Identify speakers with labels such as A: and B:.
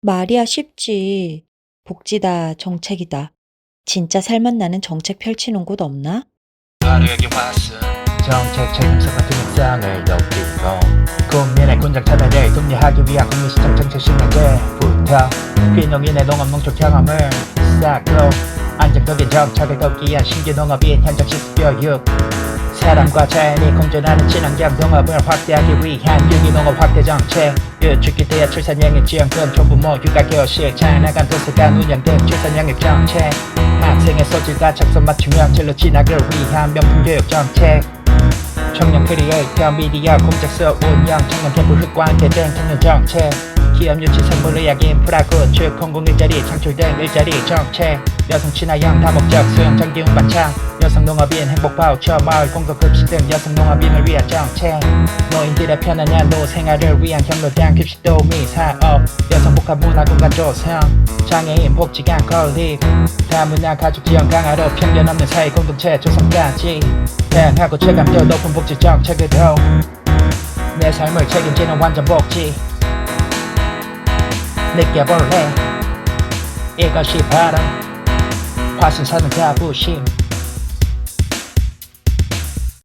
A: 말이야 쉽지. 복지다, 정책이다. 진짜 살맛나는 정책 펼치는 곳 없나?
B: 여기 왔어 정책 책임서 같은 일상을 높이고 국민의 군장 참여를 독려하기 위한 국민시청 정책 신뢰제부터 귀농인의 농업 농축 경험을 쌓고 안정적인 정착을 돕기 위한 신규 농업인 현장 실습 교육 사람과 자연이 공존하는 친환경 농업을 확대하기 위한 유기농업 확대 정책. 유축기 대야 출산영입 지원금 조부모 육아교실 잘 나간 도서관 운영 등 출산영입 정책. 학생의 소질과 적성 맞춤형 진로 진학을 위한 명품 교육 정책. 청년 크리에이터 미디어 공작소 운영 청년 캠프 흑과 함께 등 청년 정책 기업 유치 생물의학 인프라 구축 공공 일자리 창출 등 일자리 정책 여성 친화형 다목적 수용 전기 운 반창 여성 농업인 행복 바우처 마을 공급 급식 등 여성 농업인을 위한 정책 노인들의 편안한 노 생활을 위한 경로당 급식 도우미 사업 여성 복합 문화 공간 조성 장애인 복지관 건립 다문화 가족 지원 강화로 편견 없는 사회 공동체 조성까지. 다양하고 체감도 높은 복지 정책으로 내 삶을 책임지는 완전 복지 느껴볼래? 이것이 바로 화신사는 자부심